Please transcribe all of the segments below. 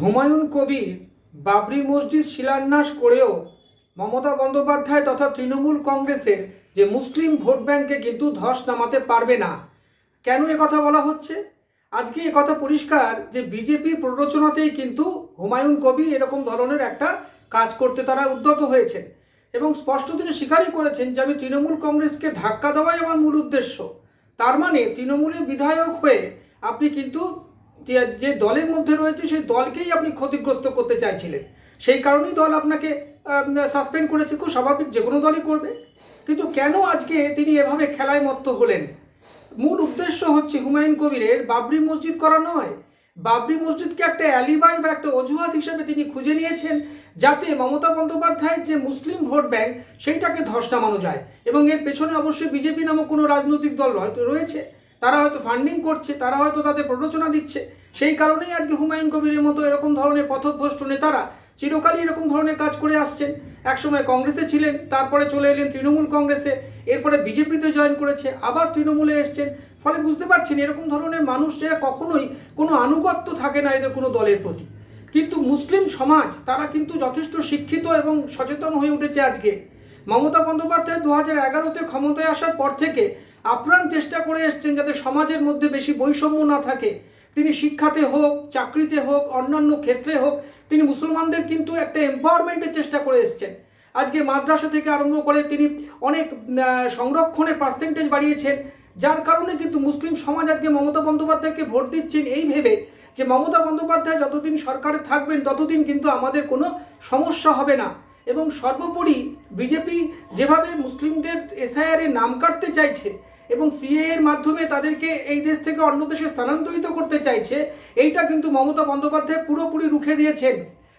হুমায়ুন কবির বাবরি মসজিদ শিলান্যাস করেও মমতা বন্দ্যোপাধ্যায় তথা তৃণমূল কংগ্রেসের যে মুসলিম ভোট ব্যাংকে কিন্তু ধস নামাতে পারবে না। কেন কথা বলা হচ্ছে? আজকে কথা পরিষ্কার যে বিজেপি প্ররোচনাতেই কিন্তু হুমায়ুন কবির এরকম ধরনের একটা কাজ করতে তারা উদ্যত হয়েছে এবং স্পষ্ট তিনি স্বীকারই করেছেন যে আমি তৃণমূল কংগ্রেসকে ধাক্কা দেওয়াই আমার মূল উদ্দেশ্য। তার মানে তৃণমূলের বিধায়ক হয়ে আপনি কিন্তু যে যে দলের মধ্যে রয়েছে সেই দলকেই আপনি ক্ষতিগ্রস্ত করতে চাইছিলেন। সেই কারণেই দল আপনাকে সাসপেন্ড করেছে। খুব স্বাভাবিক, যে কোনো দলই করবে। কিন্তু কেন আজকে তিনি এভাবে খেলায় মত্ত হলেন? মূল উদ্দেশ্য হচ্ছে হুমায়ুন কবিরের বাবরি মসজিদ করা নয়। বাবরি মসজিদকে একটা অ্যালিবাই বা একটা অজুহাত হিসেবে তিনি খুঁজে নিয়েছেন, যাতে মমতা বন্দ্যোপাধ্যায়ের যে মুসলিম ভোট ব্যাংক, সেইটাকে ধস নামানো যায়। এবং এর পেছনে অবশ্যই বিজেপি নামক কোনো রাজনৈতিক দল হয়তো রয়েছে। তারা হয়তো ফান্ডিং করছে, তারা হয়তো তাদের প্ররোচনা দিচ্ছে। সেই কারণেই আজকে হুমায়ুন কবিরের মতো এরকম ধরনের পথভ্রষ্ট নেতারা চিরকালই এরকম ধরনের কাজ করে আসছেন। একসময় কংগ্রেসে ছিলেন, তারপরে চলে এলেন তৃণমূল কংগ্রেসে, এরপরে বিজেপিতে জয়েন করেছে, আবার তৃণমূলে এসছেন। ফলে বুঝতে পারছেন এরকম ধরনের মানুষ যারা কখনোই কোনো আনুগত্য থাকে না এদের কোনো দলের প্রতি। কিন্তু মুসলিম সমাজ, তারা কিন্তু যথেষ্ট শিক্ষিত এবং সচেতন হয়ে উঠেছে আজকে। মমতা বন্দ্যোপাধ্যায় দু হাজার এগারোতে ক্ষমতায় আসার পর থেকে আপ্রাণ চেষ্টা করে এসছেন যাতে সমাজের মধ্যে বেশি বৈষম্য না থাকে। তিনি শিক্ষাতে হোক, চাকরিতে হোক, অন্যান্য ক্ষেত্রে হোক, তিনি মুসলমানদের কিন্তু একটা এম্পাওয়ারমেন্টের চেষ্টা করে এসছেন। আজকে মাদ্রাসা থেকে আরম্ভ করে তিনি অনেক সংরক্ষণের পার্সেন্টেজ বাড়িয়েছেন, যার কারণে কিন্তু মুসলিম সমাজ আজকে মমতা বন্দ্যোপাধ্যায়কে ভোট দিচ্ছেন এই ভেবে যে মমতা বন্দ্যোপাধ্যায় যতদিন সরকারে থাকবেন, ততদিন কিন্তু আমাদের কোনো সমস্যা হবে না। এবং সর্বোপরি বিজেপি যেভাবে মুসলিমদের এসআইআর নাম কাটতে চাইছে এবং সিএ এর মাধ্যমে তাদেরকে এই দেশ থেকে অন্য দেশে স্থানান্তরিত করতে চাইছে, এইটা কিন্তু মমতা বন্দ্যোপাধ্যায় পুরোপুরি রুখে দিয়েছেন।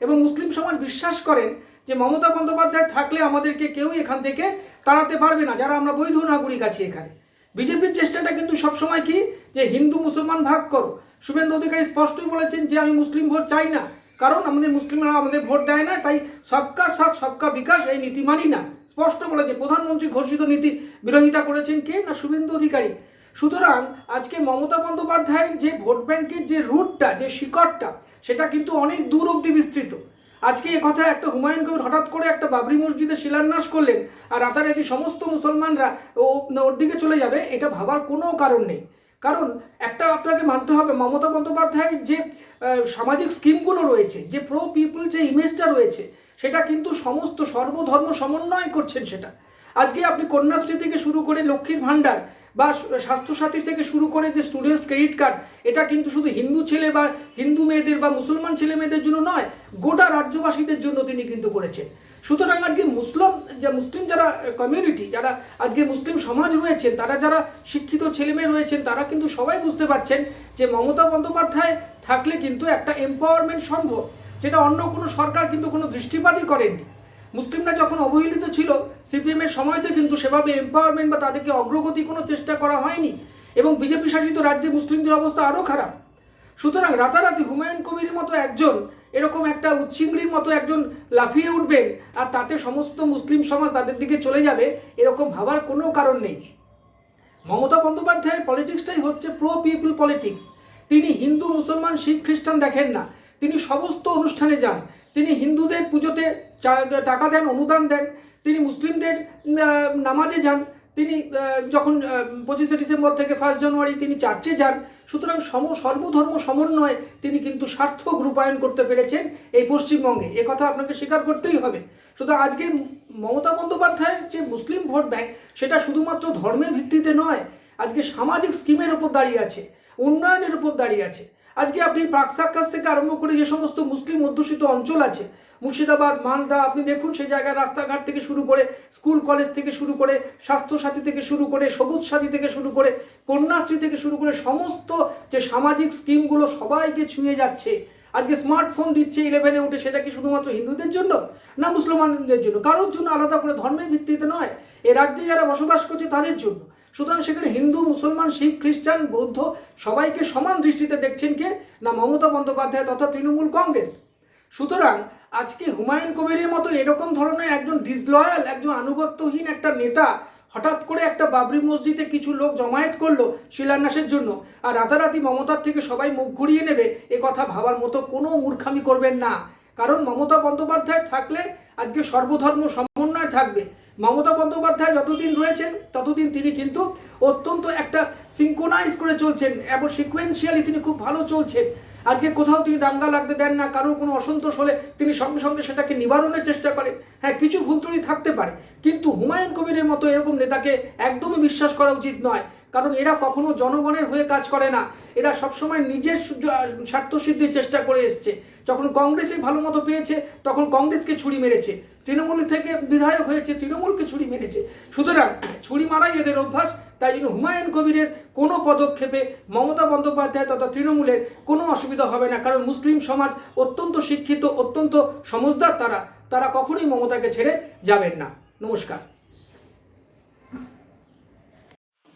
এবং মুসলিম সমাজ বিশ্বাস করেন যে মমতা বন্দ্যোপাধ্যায় থাকলে আমাদেরকে কেউ এখান থেকে তাড়াতে পারবে না, যারা আমরা বৈধ নাগরিক আছি এখানে। বিজেপির চেষ্টাটা কিন্তু সবসময় কি? যে হিন্দু মুসলমান ভাগ করো। শুভেন্দু অধিকারী স্পষ্টই বলেছেন যে আমি মুসলিম ভোট চাই না। কারণ আমাদের মুসলিমরা আমাদের ভোট দেয় না, তাই সবকা সাথ, সবকা বিকাশ এই নীতি মানি না। স্পষ্ট বলেছে, প্রধানমন্ত্রী ঘোষিত নীতি বিরোধিতা করেছেন কে না শুভেন্দু অধিকারী? সুতরাং আজকে মমতা বন্দ্যোপাধ্যায়ের যে ভোট ব্যাংকের যে রুটটা, যে শিকড়টা, সেটা কিন্তু অনেক দূর অব্দি বিস্তৃত। আজকে এ কথা একটা হুমায়ুন কবির হঠাৎ করে একটা বাবরি মসজিদে শিলান্যাস করলেন আর রাতারাতি সমস্ত মুসলমানরা ওর দিকে চলে যাবে, এটা ভাবার কোনো কারণ নেই। কারণ একটা আপনাকে মানতে হবে, মমতা বন্দ্যোপাধ্যায়ের যে সামাজিক স্কিমগুলো রয়েছে, যে প্রো পিপল যে ইমেজটা রয়েছে, সেটা কিন্তু সমস্ত সর্বধর্ম সমন্বয় করছেন সেটা। আজকে আপনি কন্যাশ্রী থেকে শুরু করে লক্ষ্মীর ভাণ্ডার বা স্বাস্থ্যসাথী থেকে শুরু করে যে স্টুডেন্টস ক্রেডিট কার্ড এটা কিন্তু শুধু হিন্দু ছেলে বা হিন্দু মেয়েদের বা মুসলমান ছেলে মেয়েদের জন্য নয়, গোটা রাজ্যবাসীদের জন্য তিনি কিন্তু করেছেন। সুতরাং আজকে মুসলিম, যে মুসলিম যারা কমিউনিটি যারা আজকে মুসলিম সমাজ রয়েছেন, তারা যারা শিক্ষিত ছেলেমেয়ে রয়েছেন, তারা কিন্তু সবাই বুঝতে পারছেন যে মমতা বন্দ্যোপাধ্যায় থাকলে কিন্তু একটা এম্পাওয়ারমেন্ট সম্ভব, যেটা অন্য কোনো সরকার কিন্তু কোনো দৃষ্টিপাতই করেননি। মুসলিমরা যখন অবহেলিত ছিল সিপিএমের সময়তে কিন্তু সেভাবে এম্পাওয়ারমেন্ট বা তাদেরকে অগ্রগতি কোনো চেষ্টা করা হয়নি এবং বিজেপি শাসিত রাজ্যে মুসলিমদের অবস্থা আরও খারাপ। সুতরাং রাতারাতি হুমায়ুন কবির মতো একজন, এরকম একটা উচ্চিংড়ির মতো একজন লাফিয়ে উঠবেন আর তাতে সমস্ত মুসলিম সমাজ তাদের দিকে চলে যাবে, এরকম ভাবার কোনো কারণ নেই। মমতা বন্দ্যোপাধ্যায়ের পলিটিক্সটাই হচ্ছে প্রো পিপল পলিটিক্স তিনি হিন্দু, মুসলমান, শিখ, খ্রিস্টান দেখেন না। তিনি সমস্ত অনুষ্ঠানে যান। তিনি হিন্দুদের পুজোতে টাকা দেন, অনুদান দেন, তিনি মুসলিমদের নামাজে যান, তিনি যখন পঁচিশে ডিসেম্বর থেকে ফার্স্ট জানুয়ারি তিনি চার্চে যান, সুতরাং সম, সর্বধর্ম সমন্বয়ে তিনি কিন্তু সার্থক রূপায়ণ করতে পেরেছেন এই পশ্চিমবঙ্গে। এ কথা আপনাকে স্বীকার করতেই হবে। শুধু আজকে মমতা বন্দ্যোপাধ্যায়ের যে মুসলিম ভোট ব্যাংক, সেটা শুধুমাত্র ধর্মের ভিত্তিতে নয়, আজকে সামাজিক স্কিমের ওপর দাঁড়িয়ে আছে, উন্নয়নের উপর দাঁড়িয়ে আছে। আজকে আপনি প্রাকসাক্কাস থেকে আরম্ভ করে যে সমস্ত মুসলিম অধ্যুষিত অঞ্চল আছে, মুর্শিদাবাদ, মালদা, আপনি দেখুন সেই জায়গায় রাস্তাঘাট থেকে শুরু করে, স্কুল, কলেজ থেকে শুরু করে, স্বাস্থ্যসাথী থেকে শুরু করে সবুজ সাথী থেকে শুরু করে, কন্যাশ্রী থেকে শুরু করে সমস্ত যে সামাজিক স্কিমগুলো সবাইকে ছুঁয়ে যাচ্ছে। আজকে স্মার্টফোন দিচ্ছে ইলেভেনে উঠে, সেটা কি শুধুমাত্র হিন্দুদের জন্য না মুসলমানদের জন্য? কারোর জন্য আলাদা করে ধর্মের ভিত্তিতে নয়। এ রাজ্যে যারা বসবাস করছে তাদের জন্য। সুতরাং সেখানে হিন্দু, মুসলমান, শিখ, খ্রিস্টান, বৌদ্ধ সবাইকে সমান দৃষ্টিতে দেখছেন কে? না, মমতা বন্দ্যোপাধ্যায় তথা তৃণমূল কংগ্রেস। সুতরাং আজকে হুমায়ুন কবিরের মতো এরকম ধরনের একজন ডিসলয়াল একজন আনুগত্যহীন একটা নেতা হঠাৎ করে একটা বাবরি মসজিদে কিছু লোক জমায়েত করল শিলান্যাসের জন্য আর রাতারাতি মমতার থেকে সবাই মুখ ঘুরিয়ে নেবে, এ কথা ভাবার মতো কোনো মূর্খামি করবেন না। কারণ মমতা বন্দ্যোপাধ্যায় থাকলে আজকে সর্বধর্ম সমন্বয় থাকবে। মমতা বন্দ্যোপাধ্যায় যতদিন রয়েছেন, ততদিন তিনি কিন্তু অত্যন্ত একটা সিঙ্কোনাইজ করে চলছেন এবং সিকোয়েন্সিয়ালি তিনি খুব ভালো চলছেন। আজকে কোথাও তিনি দাঙ্গা লাগতে দেন না, কারোর কোনো অসন্তোষ হলে তিনি সঙ্গে সঙ্গে সেটাকে নিবারণের চেষ্টা করেন। হ্যাঁ কিছু ভুল থাকতে পারে, কিন্তু হুমায়ুন কবিরের মতো এরকম নেতাকে একদমই বিশ্বাস করা উচিত নয়। কারণ এরা কখনো জনগণের হয়ে কাজ করে না। এরা সবসময় নিজের স্বার্থ সিদ্ধির চেষ্টা করে এসছে। যখন কংগ্রেসে ভালো মতো পেয়েছে, তখন কংগ্রেসকে ছুরি মেরেছে। তৃণমূল থেকে বিধায়ক হয়েছে, তৃণমূলকে ছুরি মেরেছে। সুতরাং ছুরি মারাই এদের অভ্যাস। তাই জন্য হুমায়ুন কবিরের কোনো পদক্ষেপে মমতা বন্দ্যোপাধ্যায় তথা তৃণমূলের কোনো অসুবিধা হবে না। কারণ মুসলিম সমাজ অত্যন্ত শিক্ষিত, অত্যন্ত সমজদার তারা। তারা কখনোই মমতাকে ছেড়ে যাবেন না। নমস্কার।